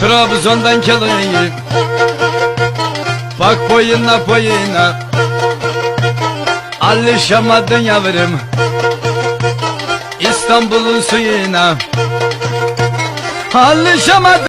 Trabzon'dan keleyim Bak boyuna boyuna. Alışamadın yavrum. İstanbul'un suyuna. Alışamadın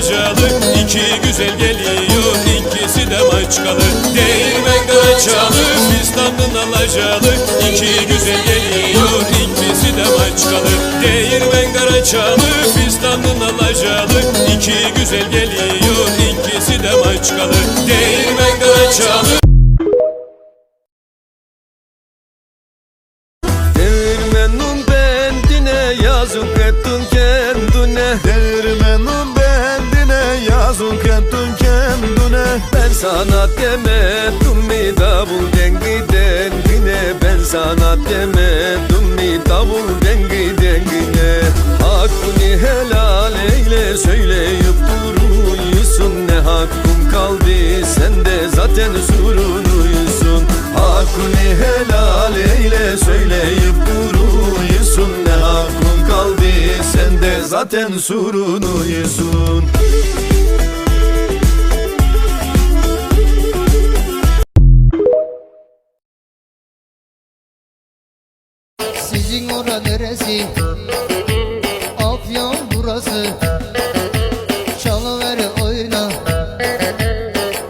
alacalı İki güzel geliyor, ikisi de maçkalı Değirmen karaçalı, fistanın alacalı İki güzel geliyor, ikisi de maçkalı Değirmen karaçalı, fistanın alacalı İki güzel geliyor, ikisi de maçkalı Değirmen ettin kendine Ben sana demedim mi davul dengi dengine Ben sana demedim mi davul dengi dengine. Hakkını helal eyle söyleyip duruyorsun Ne hakkım kaldı sende zaten sorunuysun Hakkını helal eyle zaten sorunuysun Sizin ora neresi? Afyon burası Çalıver oyna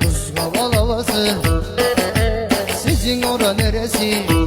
Kuzgaval havası Sizin ora neresi?